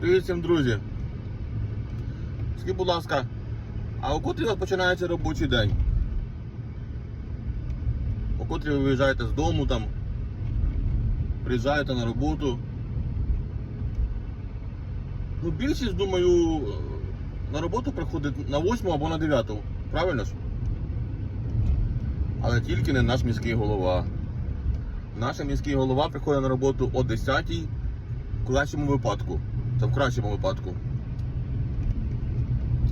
Привіт всім, друзі. Скажіть, будь ласка, а у котрій у вас починається робочий день? У котрій ви виїжджаєте з дому там, приїжджаєте на роботу. Ну, більшість, думаю, на роботу приходить на 8 або на 9, правильно ж? Але тільки не наш міський голова. Наш міський голова приходить на роботу о 10 в кращому випадку. Це в кращому випадку.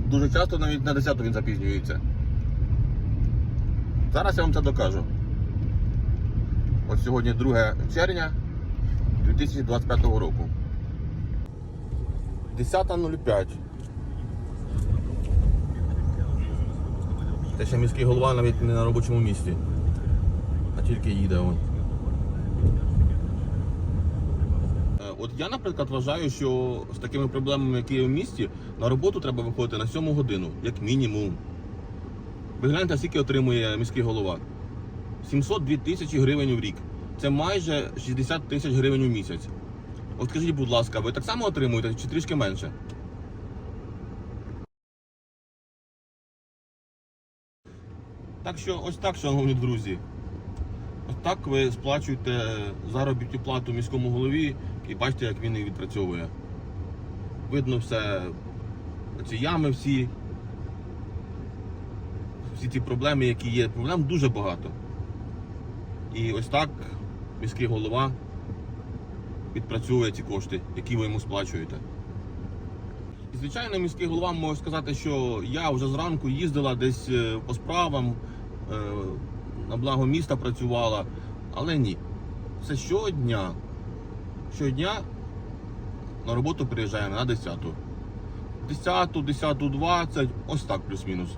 Дуже часто навіть на 10 він запізнюється. Зараз я вам це докажу. От сьогодні 2 червня 2025 року. 10.05. Те ще міський голова навіть не на робочому місці, а тільки їде. Ось. От я, наприклад, вважаю, що з такими проблемами, які є в місті, на роботу треба виходити на 7 годину, як мінімум. Ви гляньте, скільки отримує міський голова. 702 тисячі гривень в рік. Це майже 60 тисяч гривень у місяць. От скажіть, будь ласка, ви так само отримуєте чи трішки менше? Так що, ось так, шановні друзі. Так ви сплачуєте заробітну плату міському голові і бачите, як він її відпрацьовує. Видно все, ці ями всі, всі ці проблеми, які є. Проблем дуже багато. І ось так міський голова відпрацьовує ці кошти, які ви йому сплачуєте. І, звичайно, міський голова може сказати, що я вже зранку їздила десь е, по справам, е, на благо міста працювала, але ні. Це щодня. Щодня на роботу приїжджаємо на 10. 10, 10, 20, ось так плюс-мінус.